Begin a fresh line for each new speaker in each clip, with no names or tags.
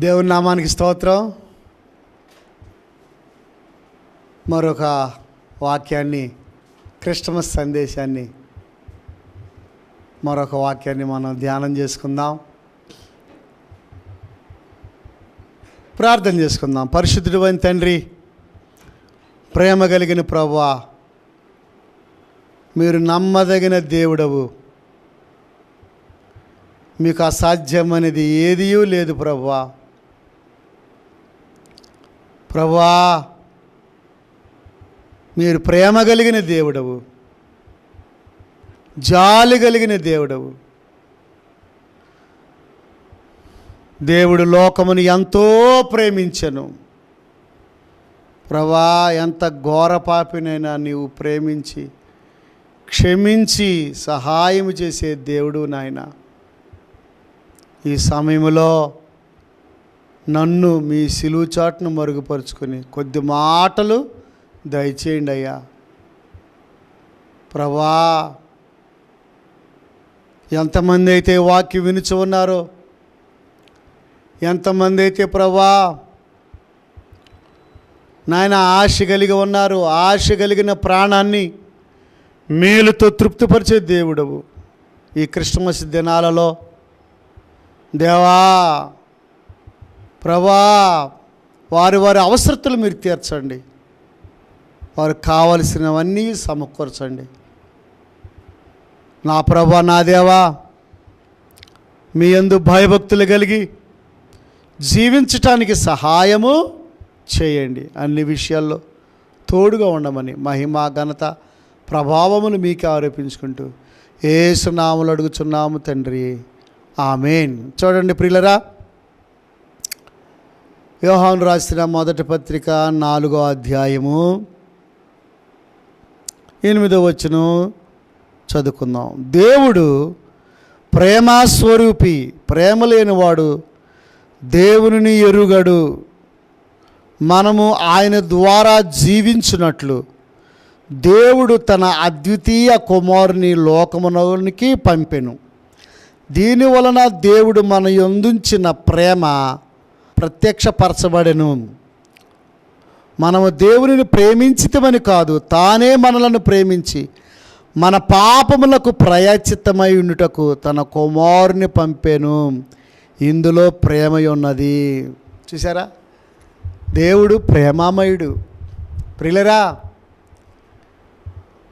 దేవుని నామానికి స్తోత్రం. మరొక వాక్యాన్ని క్రిస్టమస్ సందేశాన్ని మరొక వాక్యాన్ని మనం ధ్యానం చేసుకుందాం. ప్రార్థన చేసుకుందాం. పరిశుద్ధుడు అయిన తండ్రి ప్రేమ కలిగిన ప్రభా మీరు నమ్మదగిన దేవుడవు. మీకు అసాధ్యమనేది ఏదీ లేదు ప్రభా ప్రభా మీరు ప్రేమ కలిగిన దేవుడవు. జాలి కలిగిన దేవుడవు. దేవుడు లోకమును ఎంతో ప్రేమించను. ప్రభా ఎంత ఘోర పాపినైనా నీవు ప్రేమించి క్షమించి సహాయం చేసే దేవుడు నాయన. ఈ సమయంలో నన్ను మీ సిలువు చాటును మరుగుపరుచుకొని కొద్ది మాటలు దయచేయండి అయ్యా. ప్రభా ఎంతమంది అయితే వాక్యం వినుచు ఉన్నారో ఎంతమంది అయితే ప్రభా నాయన ఆశ కలిగి ఉన్నారు ఆశ కలిగిన ప్రాణాన్ని మేలుతో తృప్తిపరిచే దేవుడవు. ఈ క్రిస్టమస్ దినాలలో దేవా ప్రభా వారి వారి అవసరతలు మీరు తీర్చండి. వారికి కావలసినవన్నీ సమకూర్చండి. నా ప్రభా నా దేవా మీ యందు భయభక్తులు కలిగి జీవించటానికి సహాయము చేయండి. అన్ని విషయాల్లో తోడుగా ఉండమని మహిమ ఘనత ప్రభావములు మీకు ఆరోపించుకుంటూ ఏసునాములు అడుగుచున్నాము తండ్రి. ఆమెన్. చూడండి ప్రియులరా యోహాను రాసిన మొదటి పత్రిక నాలుగో అధ్యాయము ఎనిమిదో వచ్చును చదువుకుందాం. దేవుడు ప్రేమస్వరూపి ప్రేమ లేనివాడు దేవుని ఎరుగడు. మనము ఆయన ద్వారా జీవించినట్లు దేవుడు తన అద్వితీయ కుమారుని లోకమునకి పంపెను. దీని వలన దేవుడు మన ఎందుంచిన ప్రేమ ప్రత్యక్షపరచబడెను. మనము దేవునిని ప్రేమించితమని కాదు తానే మనలను ప్రేమించి మన పాపములకు ప్రయాచితమై ఉండుటకు తన కుమారుని పంపెను. ఇందులో ప్రేమ ఉన్నది చూసారా దేవుడు ప్రేమామయుడు. ప్రిలరా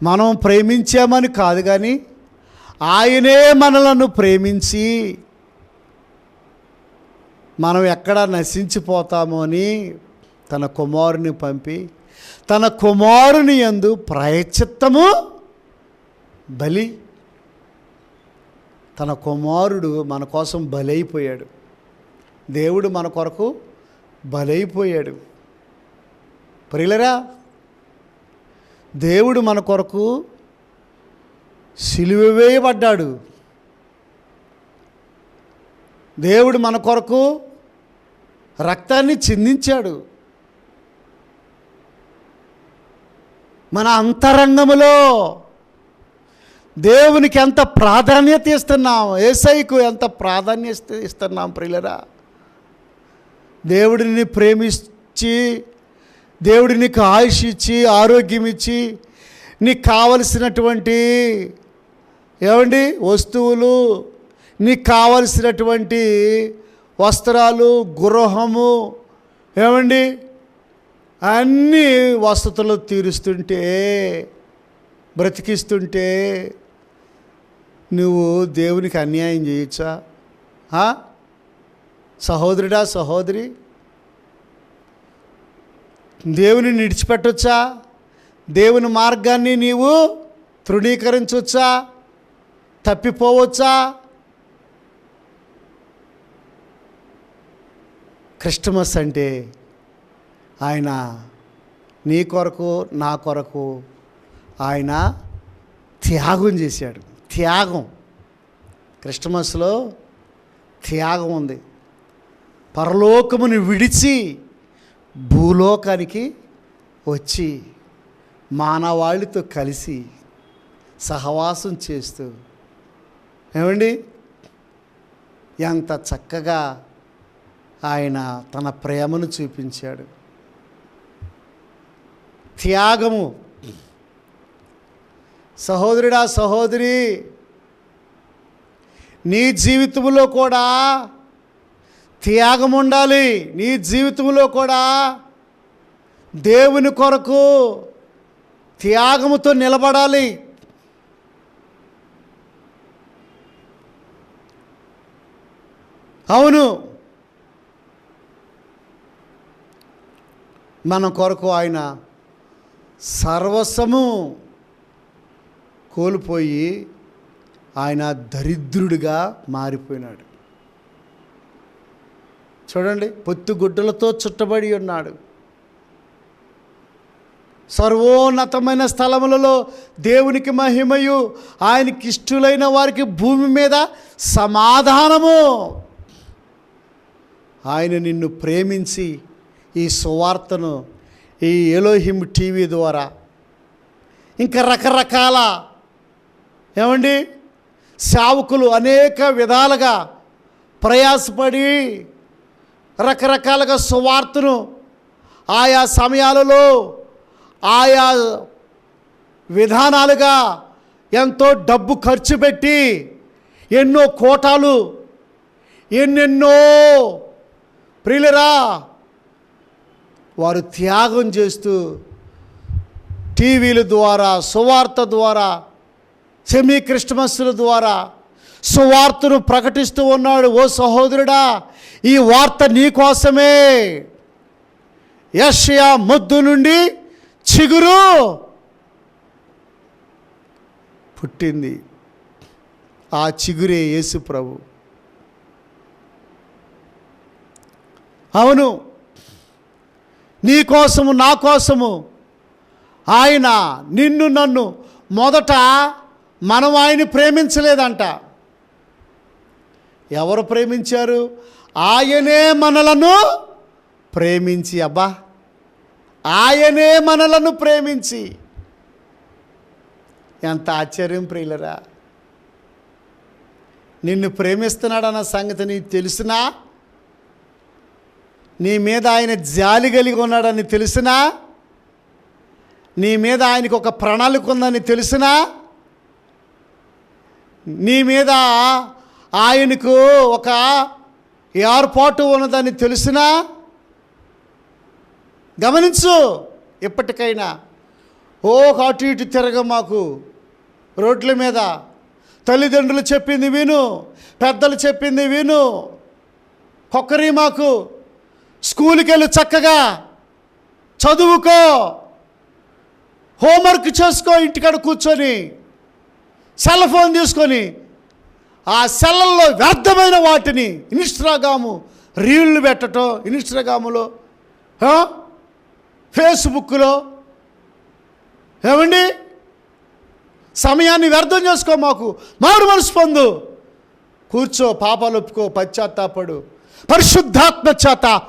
మనం ప్రేమించామని కాదు కానీ ఆయనే మనలను ప్రేమించి మనం ఎక్కడ నశించిపోతామో అని తన కుమారుని పంపి తన కుమారుని యందు ప్రయచిత్తము బలి. తన కుమారుడు మన కోసం బలైపోయాడు. దేవుడు మన కొరకు బలైపోయాడు. ప్రియులరా దేవుడు మన కొరకు సిలువ వేయబడ్డాడు. దేవుడు మన కొరకు రక్తాన్ని చిందించాడు. మన అంతరంగములో దేవునికి ఎంత ప్రాధాన్యత ఇస్తున్నాం ఏసైకు ఎంత ప్రాధాన్యత ఇస్తున్నాం ప్రియులరా. దేవుడిని ప్రేమించి దేవుడి నీకు ఆయుష్ ఇచ్చి ఆరోగ్యం ఇచ్చి నీకు కావలసినటువంటి ఏమండి వస్తువులు నీకు కావలసినటువంటి వస్త్రాలు గృహము ఏమండి? అన్ని వసతులు తీరుస్తుంటే బ్రతికిస్తుంటే నువ్వు దేవునికి అన్యాయం చేయొచ్చా? సహోదరుడా సహోదరి? దేవుని నిడిచిపెట్టొచ్చా? దేవుని మార్గాన్ని నీవు తృణీకరించవచ్చా తప్పిపోవచ్చా? క్రిస్టమస్ అంటే ఆయన నీ కొరకు నా కొరకు ఆయన త్యాగం చేశాడు. త్యాగం. క్రిస్టమస్లో త్యాగం ఉంది. పరలోకమును విడిచి భూలోకానికి వచ్చి మానవాళితో కలిసి సహవాసం చేస్తూ ఏమండి? ఎంత చక్కగా ఆయన తన ప్రేమను చూపించాడు. త్యాగము. సహోదరుడా సహోదరి నీ జీవితంలో కూడా త్యాగం ఉండాలి. నీ జీవితంలో కూడా దేవుని కొరకు త్యాగముతో నిలబడాలి. అవును. మన కొరకు ఆయన సర్వస్వము కోల్పోయి ఆయన దరిద్రుడిగా మారిపోయినాడు. చూడండి పొత్తుగుడ్డలతో చుట్టబడి ఉన్నాడు. సర్వోన్నతమైన స్థలములలో దేవునికి మహిమయు ఆయనకి ఇష్టులైన వారికి భూమి మీద సమాధానము. ఆయన నిన్ను ప్రేమించి ఈ సువార్తను ఈ ఎలోహిమ్ టీవీ ద్వారా ఇంకా రకరకాల ఏమండి? సేవకులు అనేక విధాలుగా ప్రయాసపడి రకరకాలుగా సువార్తను ఆయా సమయాలలో ఆయా విధానాలుగా ఎంతో డబ్బు ఖర్చు పెట్టి ఎన్నో కోటాలు ఎన్నెన్నో ప్రియులరా వారు త్యాగం చేస్తూ టీవీల ద్వారా సువార్త ద్వారా సెమీ క్రిస్టమస్ల ద్వారా సువార్తను ప్రకటిస్తూ ఉన్నాడు. ఓ సహోదరుడా ఈ వార్త నీకోసమే యషయా ముద్దు నుండి చిగురు పుట్టింది. ఆ చిగురే యేసు ప్రభు. అవును నీ కోసము నా కోసము. ఆయన నిన్ను నన్ను మొదట మనం ఆయన ప్రేమించలేదంట. ఎవరు ప్రేమించారు? ఆయనే మనలను ప్రేమించి అబ్బా. ఆయనే మనలను ప్రేమించి. ఎంత ఆశ్చర్యం ప్రియులరా. నిన్ను ప్రేమిస్తున్నాడన్న సంగతి నీకు తెలిసినా నీ మీద ఆయన జాలి కలిగి ఉన్నాడని తెలిసినా నీ మీద ఆయనకు ఒక ప్రణాళిక ఉందని తెలిసినా నీ మీద ఆయనకు ఒక ఏర్పాటు ఉన్నదని తెలిసినా గమనించు ఇప్పటికైనా ఓ అటు ఇటు తిరగ మాకు. రోడ్ల మీద. తల్లిదండ్రులు చెప్పింది విను. పెద్దలు చెప్పింది విను. కొక్కరి మాకు. స్కూల్కి వెళ్ళి చక్కగా. చదువుకో. హోంవర్క్ చేసుకో ఇంటికాడ కూర్చొని. సెల్ ఫోన్ తీసుకొని. ఆ సెల్లల్లో వ్యర్థమైన వాటిని ఇన్స్టాగ్రాము రీళ్ళు పెట్టటం ఇన్స్టాగ్రాములో ఫేస్బుక్లో. ఏమండి? సమయాన్ని వ్యర్థం చేసుకో మాకు. మారు మనసు పొందు. కూర్చో పాపాలు ఒప్పుకో పశ్చాత్తాపడు. పరిశుద్ధాత్మ చేత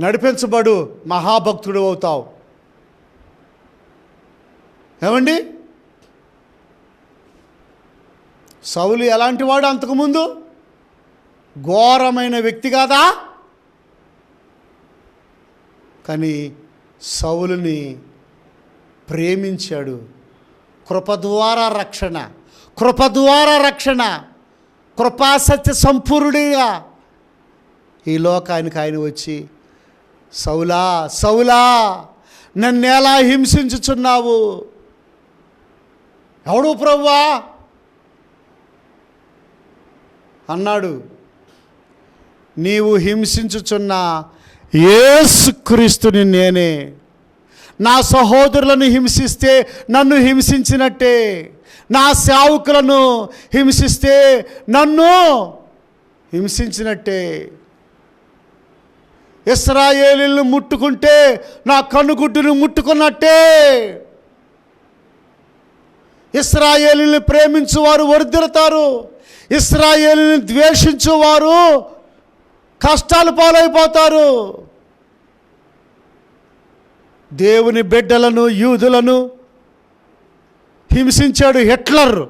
నడిపించబడు మహాభక్తుడు అవుతావు. ఏమండి? సౌలు ఎలాంటి వాడు అంతకుముందు? ఘోరమైన వ్యక్తి కాదా? కానీ సౌలుని ప్రేమించాడు. కృప ద్వారా రక్షణ కృప ద్వారా రక్షణ కృపాసత్య సంపూర్ణుడిగా ఈ లోకానికి ఆయన వచ్చి సౌలా సౌలా నన్నెలా హింసించుచున్నావు? ఎవడు ప్రవ్వా? అన్నాడు. నీవు హింసించుచున్న ఏసుక్రీస్తుని నేనే. నా సహోదరులను హింసిస్తే నన్ను హింసించినట్టే. నా సేవకులను హింసిస్తే నన్ను హింసించినట్టే. ఇస్రాయేలీలను ముట్టుకుంటే నా కన్నుగుడ్డును ముట్టుకున్నట్టే. ఇస్రాయేలీని ప్రేమించువారు వర్ధిల్లుతారు ఇస్రాయేలీని ద్వేషించువారు కష్టాలు పాలైపోతారు. దేవుని బిడ్డలను యూదులను హింసించాడు హిట్లర్.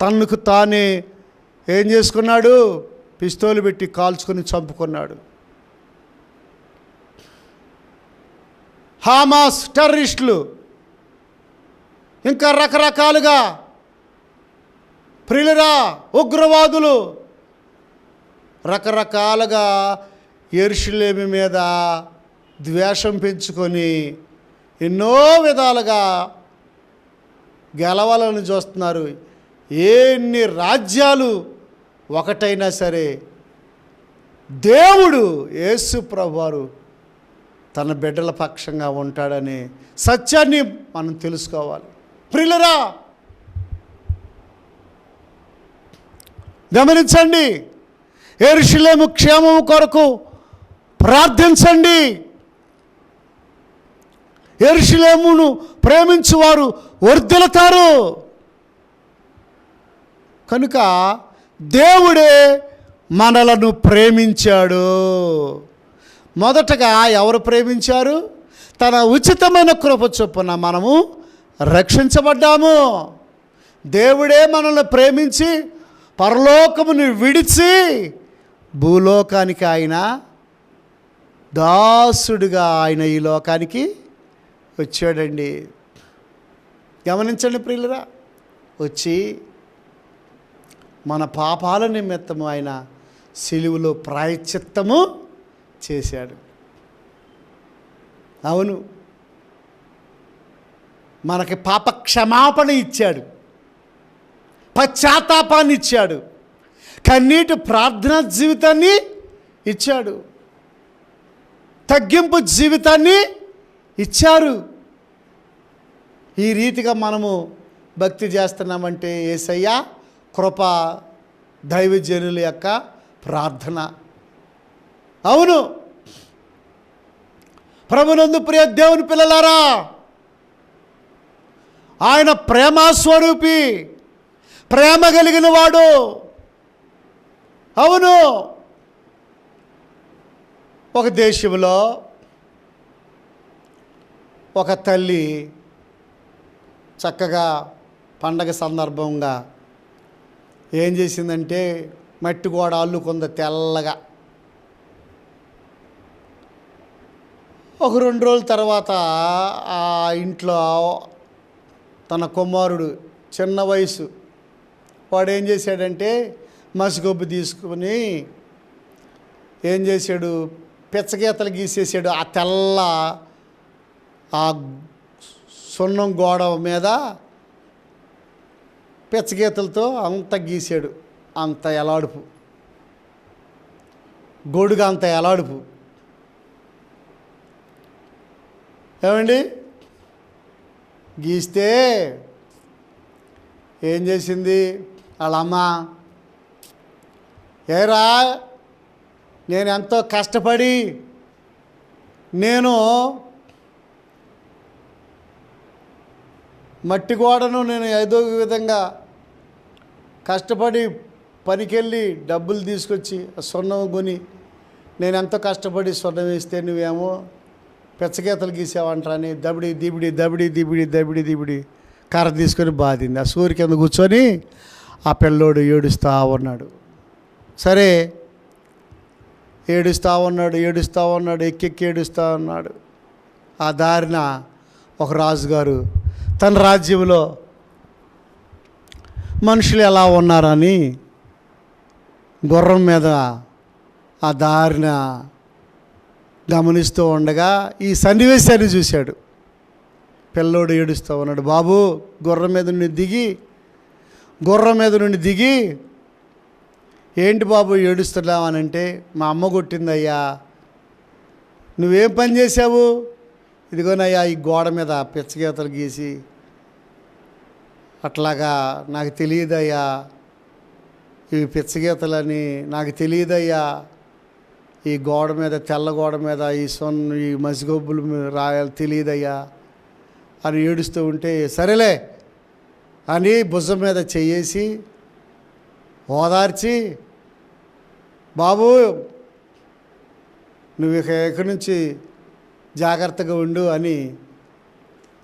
తనకు తానే ఏం చేసుకున్నాడు? పిస్తోలు పెట్టి కాల్చుకొని చంపుకున్నాడు. హామాస్ టెర్రరిస్టులు ఇంకా రకరకాలుగా ప్రిలిరా ఉగ్రవాదులు రకరకాలుగా ఎరుషులేమి మీద ద్వేషం పెంచుకొని ఎన్నో విధాలుగా గెలవాలని చూస్తున్నారు. ఎన్ని రాజ్యాలు ఒకటైనా సరే దేవుడు యేసు ప్రభువారు తన బిడ్డల పక్షంగా ఉంటాడని సత్యాన్ని మనం తెలుసుకోవాలి. ప్రిలరా గమనించండి. ఎరుషులేము క్షేమము కొరకు ప్రార్థించండి. ఎరుషులేమును ప్రేమించువారు వర్ధిల్లుతారు. కనుక దేవుడే మనలను ప్రేమించాడు. మొదటగా ఎవరు ప్రేమించారు? తన ఉచితమైన కృప చొప్పున మనము రక్షించబడ్డాము. దేవుడే మనల్ని ప్రేమించి పరలోకముని విడిచి భూలోకానికి ఆయన దాసుడిగా ఆయన ఈ లోకానికి వచ్చాడండి. గమనించండి ప్రియులరా వచ్చి మన పాపాల నిమిత్తము ఆయన సిలువులో ప్రాయచిత్తము చేశాడు. అవును. మనకి పాప క్షమాపణ ఇచ్చాడు. పశ్చాత్తాపాన్ని ఇచ్చాడు. కన్నీటి ప్రార్థన జీవితాన్ని ఇచ్చాడు. తగ్గింపు జీవితాన్ని ఇచ్చారు. ఈ రీతిగా మనము భక్తి చేస్తున్నామంటే ఏసయ్య కృప దైవజనుల యొక్క ప్రార్థన. అవును. ప్రభునందు ప్రియ దేవుని పిల్లలారా ఆయన ప్రేమస్వరూపి ప్రేమ కలిగిన వాడు. అవును. ఒక దేశంలో ఒక తల్లి చక్కగా పండగ సందర్భంగా ఏం చేసిందంటే మట్టి గోడ అల్లుకుంది తెల్లగా. ఒక రెండు రోజుల తర్వాత ఆ ఇంట్లో తన కుమారుడు చిన్న వయసు వాడు ఏం చేశాడంటే మసిగొబ్బు తీసుకుని ఏం చేశాడు? పిచ్చగీతలు గీసేసాడు ఆ తెల్ల ఆ సున్నం గోడ మీద పిచ్చగీతలతో అంత గీసాడు. అంత ఎలాడుపు. గొడుగు అంత ఎలాడుపు. ఏమండి? గీస్తే ఏం చేసింది వాళ్ళమ్మ ఏరా నేను ఎంతో కష్టపడి నేను మట్టి గోడను నేను ఏదో విధంగా కష్టపడి పనికెళ్ళి డబ్బులు తీసుకొచ్చి ఆ స్వర్ణం కొని నేను ఎంతో కష్టపడి స్వర్ణం వేస్తే నువ్వేమో పెచ్చగీతలు గీసావంటారని దబిడి దిబిడి దబిడి దిబిడి దబిడి దిబిడి. కర్ర తీసుకొని బాధింది. ఆ సూర్య కింద కూర్చొని ఆ పిల్లోడు ఏడుస్తూ ఉన్నాడు. సరే ఏడుస్తూ ఉన్నాడు ఏడుస్తూ ఉన్నాడు ఎక్కెక్కి ఏడుస్తూ ఉన్నాడు. ఆ దారిన ఒక రాజుగారు తన రాజ్యంలో మనుషులు ఎలా ఉన్నారని? గుర్రం మీద ఆ దారిన గమనిస్తూ ఉండగా ఈ సన్నివేశాన్ని చూశాడు. పిల్లోడు ఏడుస్తూ ఉన్నాడు బాబు గుర్రం మీద నుండి దిగి గుర్రం మీద నుండి దిగి ఏంటి బాబు ఏడుస్తున్నావు? అని అంటే మా అమ్మ కొట్టిందయ్యా నువ్వేం పని చేసావు ఇదిగోనయ్యా ఈ గోడ మీద పిచ్చగీతలు గీసి అట్లాగా నాకు తెలియదయ్యా ఇవి పిచ్చగీతలని నాకు తెలియదయ్యా ఈ గోడ మీద తెల్ల గోడ మీద ఈ సొన్ ఈ మసిగొబ్బులు మీద రాయాలి తెలియదయ్యా అని ఏడుస్తూ ఉంటే సరేలే అని భుజం మీద చేసి ఓదార్చి బాబు నువ్వు ఇక ఇక్కడి నుంచి జాగ్రత్తగా ఉండు అని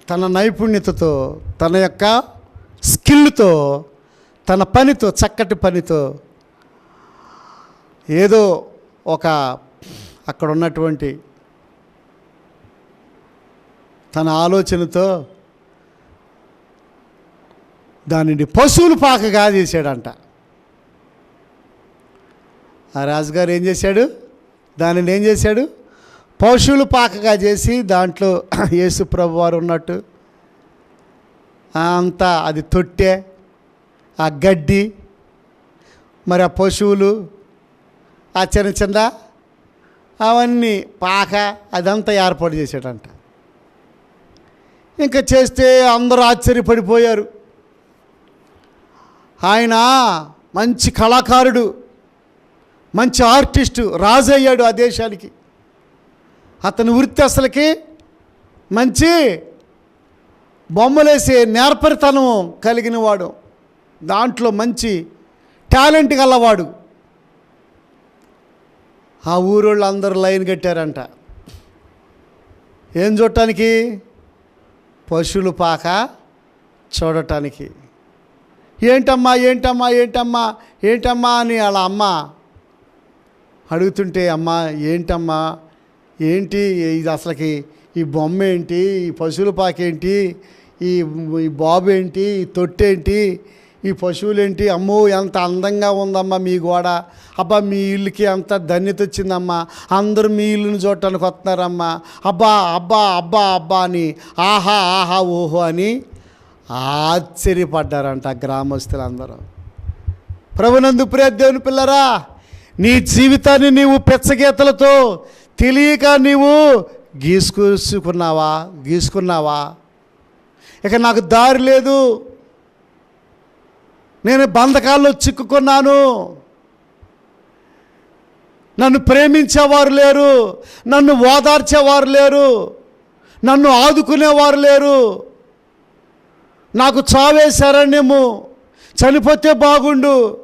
తన నైపుణ్యతతో తన యొక్క స్కిల్తో తన పనితో చక్కటి పనితో ఏదో ఒక అక్కడ ఉన్నటువంటి తన ఆలోచనతో దానిని పశువుల పాకగా చేశాడంట ఆ రాజుగారు ఏం చేశాడు? దానిని ఏం చేశాడు? పశువులు పాకగా చేసి దాంట్లో యేసు ప్రభు వారు ఉన్నట్టు అంతా అది తొట్టె ఆ గడ్డి మరి ఆ పశువులు ఆ చిన్న చిన్న అవన్నీ పాక అదంతా ఏర్పాటు చేశాడంట. ఇంకా చేస్తే అందరూ ఆశ్చర్యపడిపోయారు. ఆయన మంచి కళాకారుడు మంచి ఆర్టిస్టు రాజు అయ్యాడు ఆ దేశానికి. అతని వృత్తి అసలుకి మంచి బొమ్మలేసే నేర్పరితనం కలిగిన వాడు దాంట్లో మంచి టాలెంట్ గలవాడు. ఆ ఊరోళ్ళు అందరూ లైన్ కట్టారంట. ఏం చూడటానికి? పశువులు పాక చూడటానికి. ఏంటమ్మా ఏంటమ్మా ఏంటమ్మా ఏంటమ్మా అని వాళ్ళ అమ్మ అడుగుతుంటే అమ్మ ఏంటమ్మా ఏంటి ఇది అసలుకి ఈ బొమ్మ ఏంటి ఈ పశువుల పాకేంటి ఈ ఈ బాబు ఏంటి ఈ తొట్టేంటి ఈ పశువులేంటి? అమ్మో ఎంత అందంగా ఉందమ్మా మీ గోడ. అబ్బా మీ ఇల్లుకి ఎంత ధన్యత వచ్చిందమ్మా. అందరూ మీ ఇల్లుని చూడటానికి వస్తున్నారమ్మా. అబ్బా అబ్బా అబ్బా అబ్బా అని ఆహా ఆహా ఓహో అని ఆశ్చర్యపడ్డారంట గ్రామస్తులందరూ. ప్రభునందు ప్రియ దేవుని పిల్లరా నీ జీవితాన్ని నీవు పెచ్చగీతలతో తెలియక నీవు గీసుకున్నావా? గీసుకున్నావా? ఇక నాకు దారి లేదు. నేను బంధకాల్లో చిక్కుకున్నాను. నన్ను ప్రేమించేవారు లేరు. నన్ను ఓదార్చేవారు లేరు. నన్ను ఆదుకునేవారు లేరు. నాకు చావే శరణ్యము. చనిపోతే బాగుండు.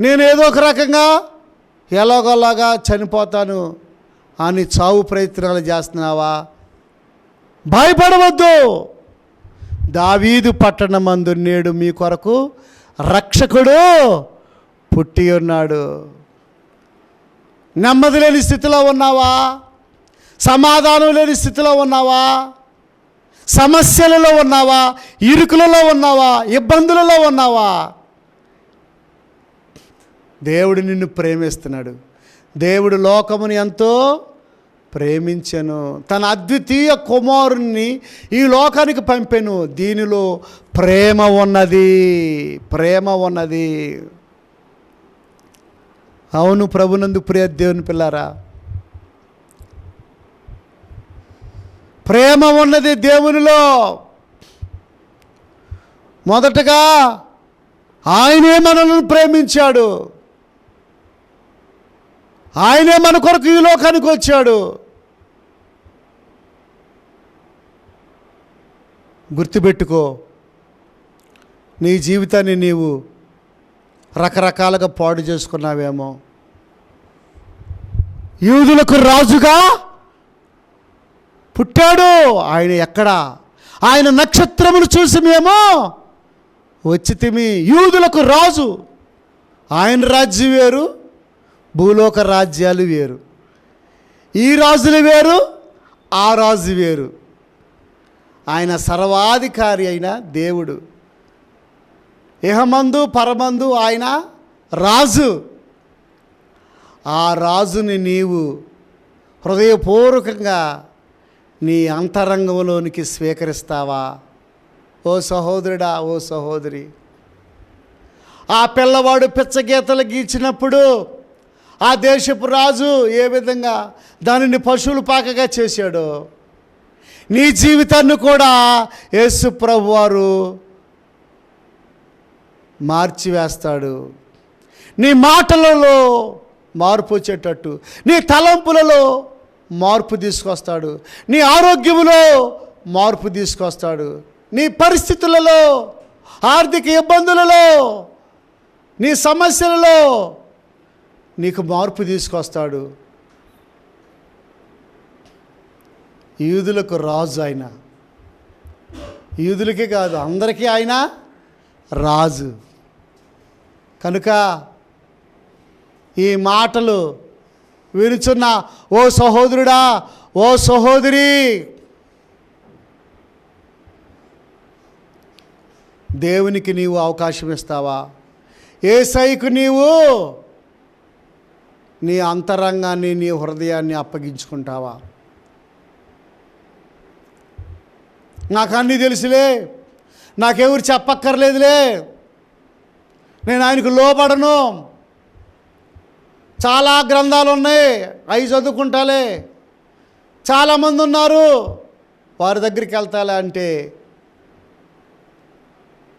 నేను ఏదో ఒక రకంగా ఎలాగోలాగా చనిపోతాను. అని చావు ప్రయత్నాలు చేస్తున్నావా? భయపడవద్దు. దావీదు పట్టణమందు నేడు మీ కొరకు రక్షకుడు పుట్టి ఉన్నాడు. నెమ్మది లేని స్థితిలో ఉన్నావా? సమాధానం లేని స్థితిలో ఉన్నావా? సమస్యలలో ఉన్నావా? ఇరుకులలో ఉన్నావా? ఇబ్బందులలో ఉన్నావా? దేవుడు నిన్ను ప్రేమిస్తున్నాడు. దేవుడు లోకముని ఎంతో ప్రేమించెను. తన అద్వితీయ కుమారుణ్ణి ఈ లోకానికి పంపెను. దీనిలో ప్రేమ ఉన్నది. ప్రేమ ఉన్నది. అవును ప్రభునందు ప్రియ దేవుని పిల్లారా. ప్రేమ ఉన్నది దేవునిలో. మొదటగా ఆయనే మనల్ని ప్రేమించాడు. ఆయనే మన కొరకు ఈ లోకానికి వచ్చాడు. గుర్తుపెట్టుకో. నీ జీవితాన్ని నీవు రకరకాలుగా పాడు చేసుకున్నావేమో. యూదులకు రాజుగా పుట్టాడు. ఆయన ఎక్కడ? ఆయన నక్షత్రమును చూసి మేము వచ్చితిమి యూదులకు రాజు. ఆయన రాజ్యం వేరు భూలోక రాజ్యాలు వేరు. ఈ రాజులు వేరు ఆ రాజు వేరు. ఆయన సర్వాధికారి అయిన దేవుడు. ఇహమందు పరమందు ఆయన రాజు. ఆ రాజుని నీవు హృదయపూర్వకంగా నీ అంతరంగంలోనికి స్వీకరిస్తావా? ఓ సహోదరుడా ఓ సహోదరి. ఆ పిల్లవాడు పిచ్చగీతలు గీచినప్పుడు ఆ దేశపు రాజు ఏ విధంగా దానిని పశువులు పాకగా చేశాడో? నీ జీవితాన్ని కూడా యేసు ప్రభు వారు మార్చివేస్తాడు. నీ మాటలలో మార్పు వచ్చేటట్టు నీ తలంపులలో మార్పు తీసుకొస్తాడు. నీ ఆరోగ్యంలో మార్పు తీసుకొస్తాడు. నీ పరిస్థితులలో ఆర్థిక ఇబ్బందులలో నీ సమస్యలలో నీకు మార్పు తీసుకొస్తాడు. యూదులకు రాజు ఆయన యూదులకే కాదు అందరికీ ఆయన రాజు. కనుక ఈ మాటలు వినుచున్న ఓ సహోదరుడా ఓ సహోదరి దేవునికి నీవు అవకాశం ఇస్తావా? ఏసైకు నీవు నీ అంతరంగాన్ని నీ హృదయాన్ని అప్పగించుకుంటావా? నాకు అన్నీ తెలుసులే. నాకెవరు చెప్పక్కర్లేదులే. నేను ఆయనకు లోపడను చాలా గ్రంథాలు ఉన్నాయి అవి చదువుకుంటాలే. చాలామంది ఉన్నారు వారి దగ్గరికి వెళ్తాలే అంటే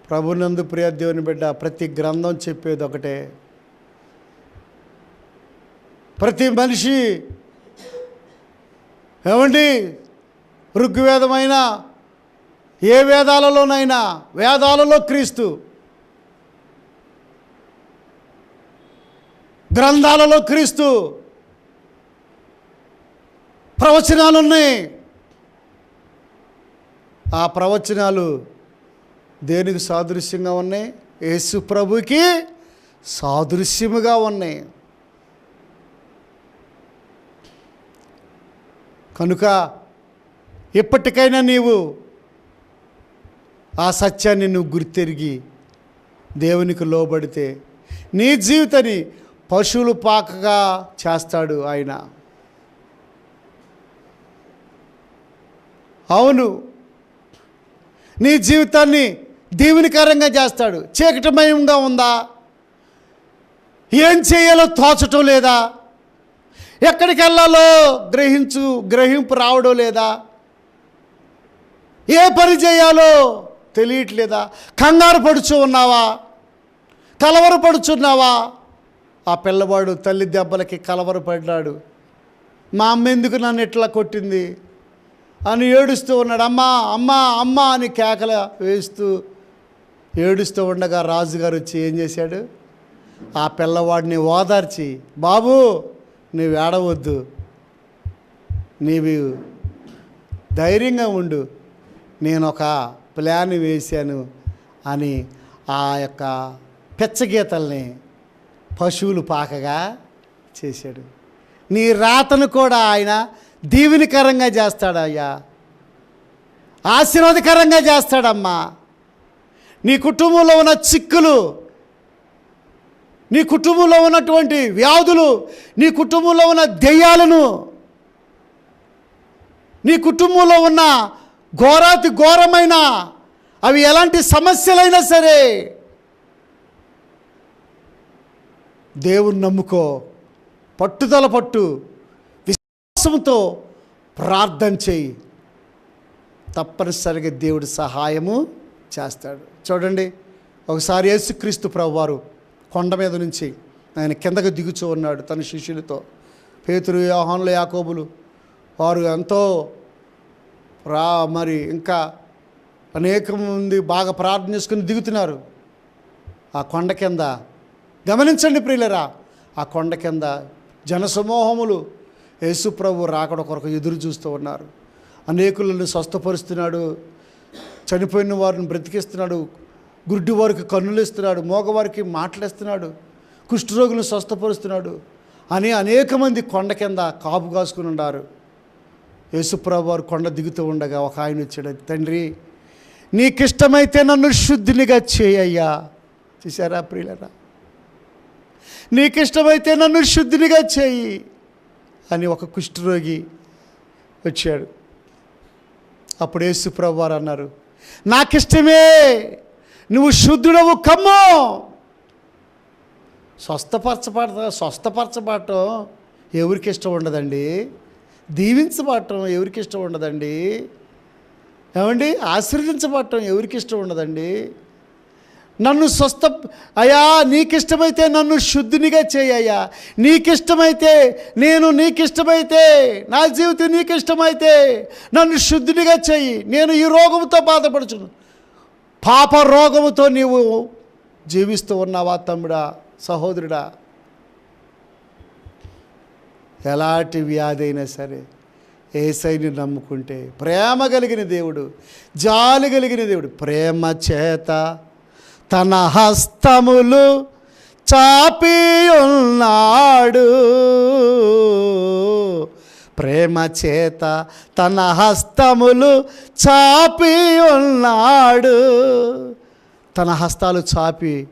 ప్రభునందు ప్రియ దేవుని బిడ్డ ప్రతి గ్రంథం చెప్పేది ఒకటే. ప్రతి మనిషి ఏమండి? ఋగ్వేదమైన ఏ వేదాలలోనైనా వేదాలలో క్రీస్తు. గ్రంథాలలో క్రీస్తు. ప్రవచనాలు ఉన్నాయి ఆ ప్రవచనాలు దేనికి సాదృశ్యంగా ఉన్నాయి? యేసు ప్రభుకి సాదృశ్యముగా ఉన్నాయి. కనుక ఎప్పటికైనా నీవు ఆ సత్యాన్ని నువ్వు గుర్తెరిగి దేవునికి లోబడితే నీ జీవితాన్ని పశువులు పాకగా చేస్తాడు ఆయన. అవును నీ జీవితాన్ని దీవెనకరంగా చేస్తాడు. చీకటమయంగా ఉందా? ఏం చేయాలో తోచటం లేదా? ఎక్కడికి వెళ్ళాలో గ్రహించు గ్రహింపు రావడం లేదా? ఏ పని చేయాలో తెలియట్లేదా? కంగారు పడుచు ఉన్నావా? కలవరపడుచున్నావా ఆ పిల్లవాడు తల్లి దెబ్బలకి కలవరపడ్డాడు మా అమ్మ ఎందుకు నన్ను ఇట్లా కొట్టింది? అని ఏడుస్తూ ఉన్నాడు. అమ్మా అమ్మా అమ్మ అని కేకల వేస్తూ ఏడుస్తూ ఉండగా రాజుగారు వచ్చి ఏం చేశాడు? ఆ పిల్లవాడిని ఓదార్చి బాబు నువ్వు ఏడవద్దు. నీవు ధైర్యంగా ఉండు. నేను ఒక ప్లాన్ వేశాను అని ఆ యొక్క పిచ్చగీతల్ని పశువులు పాకగా చేశాడు. నీ రాతను కూడా ఆయన దీవెనకరంగా చేస్తాడయ్యా. ఆశీర్వాదకరంగా చేస్తాడమ్మా. నీ కుటుంబంలో ఉన్న చిక్కులు నీ కుటుంబంలో ఉన్నటువంటి వ్యాధులు నీ కుటుంబంలో ఉన్న దెయ్యాలను నీ కుటుంబంలో ఉన్న ఘోరాతి ఘోరమైన అవి ఎలాంటి సమస్యలైనా సరే దేవుని నమ్ముకో పట్టుదల పట్టు విశ్వాసంతో ప్రార్థన చేయి. తప్పనిసరిగా దేవుడు సహాయము చేస్తాడు. చూడండి ఒకసారి యేసుక్రీస్తు ప్రభువారు కొండ మీద నుంచి ఆయన కిందకు దిగుచూ ఉన్నాడు తన శిష్యులతో. పేతురు యోహానులు యాకోబులు వారు ఎంతో రా మరి. ఇంకా అనేక మంది బాగా ప్రార్థన చేసుకుని దిగుతున్నారు. ఆ కొండ కింద. గమనించండి ప్రియులరా ఆ కొండ కింద జనసమూహములు యేసుప్రభు రాకడ కొరకు ఎదురు చూస్తూ ఉన్నారు. అనేకులను స్వస్థపరుస్తున్నాడు చనిపోయిన వారిని బ్రతికిస్తున్నాడు గుడ్డి వారికి కన్నులు ఇస్తున్నాడు మోగవారికి మాటలేస్తున్నాడు కుష్ఠరోగులను స్వస్థపరుస్తున్నాడు అని అనేక మంది కొండ కింద కాపు కాసుకుని ఉన్నారు. యేసుప్రభు వారు కొండ దిగుతూ ఉండగా ఒక ఆయన వచ్చాడు తండ్రి నీకిష్టమైతే నన్ను శుద్ధినిగా చేయయ్యా. చూసారా ప్రియులరా? నీకిష్టమైతే నన్ను శుద్ధినిగా చేయి అని ఒక కుష్ఠరోగి వచ్చాడు. అప్పుడు యేసుప్రభు వారు అన్నారు నాకిష్టమే నువ్వు శుద్ధుడవు కమ్మో. స్వస్థపరచబడ స్వస్థపరచబడటం ఎవరికి ఇష్టం ఉండదండి? దీవించబడటం ఎవరికి ఇష్టం ఉండదండి? ఏమండి? ఆశీర్వదించబడటం ఎవరికి ఇష్టం ఉండదండి? నన్ను స్వస్థ అయ్యా నీకిష్టమైతే నన్ను శుద్ధినిగా చేయయ్యా నీకిష్టమైతే నేను నీకిష్టమైతే నా జీవితం నీకిష్టమైతే నన్ను శుద్ధినిగా చెయ్యి నేను ఈ రోగంతో బాధపడుచును. పాప రోగముతో నీవు జీవిస్తూ ఉన్నావా తమ్ముడా సహోదరుడా? ఎలాంటి వ్యాధి అయినా సరే ఏసైని నమ్ముకుంటే ప్రేమ కలిగిన దేవుడు జాలి కలిగిన దేవుడు ప్రేమ చేత తన హస్తములు చాపి ఉన్నాడు. ప్రేమ చేత తన హస్తములు చాపి ఉన్నాడు. తన హస్తాలు చాపి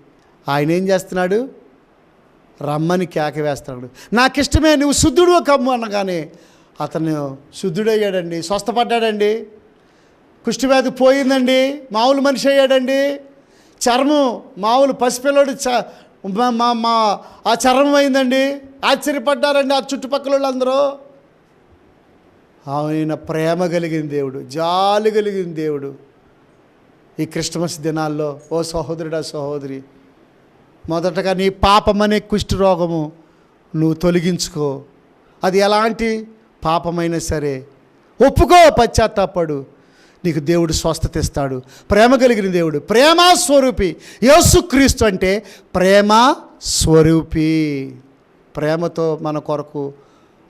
ఆయన ఏం చేస్తున్నాడు? రమ్మని కేక వేస్తాడు. నాకు ఇష్టమే నువ్వు శుద్ధుడు కమ్ము అనగానే అతను శుద్ధుడయ్యాడండి. స్వస్థపడ్డాడండి. కుష్ఠవ్యాధి పోయిందండి. మామూలు మనిషి అయ్యాడండి. చర్మం మామూలు పసిపిల్లడు చ మా మా ఆ చర్మం అయిందండి. ఆశ్చర్యపడ్డారండి ఆ చుట్టుపక్కల వాళ్ళందరూ ఆయన ప్రేమ కలిగిన దేవుడు జాలి కలిగిన దేవుడు. ఈ క్రిస్టమస్ దినాల్లో ఓ సహోదరుడా సహోదరి మొదటగా నీ పాపమనే కుష్టి రోగము నువ్వు తొలగించుకో. అది ఎలాంటి పాపమైనా సరే ఒప్పుకో పశ్చాత్తాపడు. నీకు దేవుడు స్వస్థత ఇస్తాడు. ప్రేమ కలిగిన దేవుడు ప్రేమ స్వరూపి. యేసుక్రీస్తు అంటే ప్రేమ స్వరూపి. ప్రేమతో మన కొరకు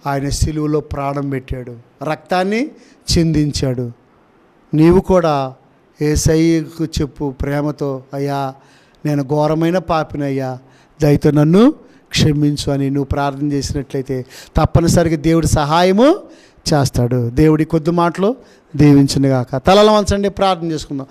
ఆయన శిలువులో ప్రాణం పెట్టాడు. రక్తాన్ని చిందించాడు. నీవు కూడా ఏసయ్యకు చెప్పు ప్రేమతో అయ్యా నేను ఘోరమైన పాపినయ్యా దయతో నన్ను క్షమించు అని నువ్వు ప్రార్థన చేసినట్లయితే తప్పనిసరిగా దేవుడి సహాయము చేస్తాడు. దేవుడి కొద్ది మాటలు దీవించునుగాక. తలలో వంచండి ప్రార్థన చేసుకుందాం.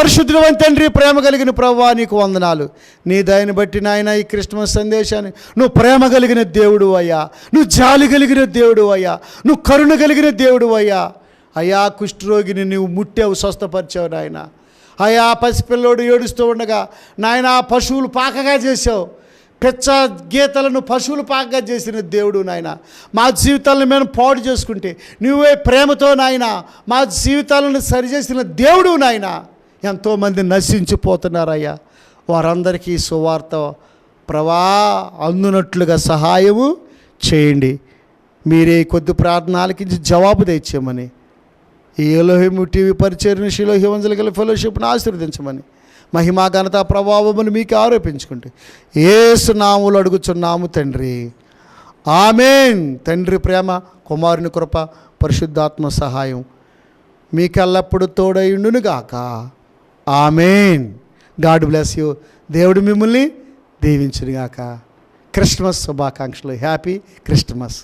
పరిశుద్ధమైన తండ్రి ప్రేమ కలిగిన ప్రవ్వా నీకు వందనాలు. నీ దయని బట్టి నాయన ఈ క్రిస్మస్ సందేశాన్ని నువ్వు ప్రేమ కలిగిన దేవుడు అయ్యా. నువ్వు జాలి కలిగిన దేవుడు అయ్యా. నువ్వు కరుణ కలిగిన దేవుడు అయ్యా. అయ్యా కుష్ఠరోగిని నువ్వు ముట్టావు స్వస్థపరిచావు నాయన. అయ్యా పసిపిల్లోడు ఏడుస్తూ ఉండగా నాయన పశువులు పాకగా చేసావు పెచ్చ గీతలను పశువులు పాకగా చేసిన దేవుడు నాయన. మా జీవితాలను మేము పాడు చేసుకుంటే నువ్వే ప్రేమతో నాయన మా జీవితాలను సరిచేసిన దేవుడు నాయనా. ఎంతోమంది నశించిపోతున్నారయ్యా. వారందరికీ సువార్త ప్రవా అందునట్లుగా సహాయము చేయండి. మీరే కొద్ది ప్రార్థనలకి జవాబు తెచ్చామని ఈ ఎలోహిము టీవీ పరిచయం శిలోహి వంజలగల ఫెలోషిప్ను ఆశీర్వదించమని. మహిమా ఘనత ప్రభావమును మీకు ఆరోపించుకుంటే ఏసు నాములు అడుగుచున్నాము తండ్రి. ఆమెన్. తండ్రి ప్రేమ కుమారుని కృప పరిశుద్ధాత్మ సహాయం మీకెల్లప్పుడు తోడయుండునుగాక ఆమెన్. God bless you. దేవుడు మిమ్మల్ని దీవించునుగాక. క్రిస్మస్ శుభాకాంక్షలు. Happy Christmas.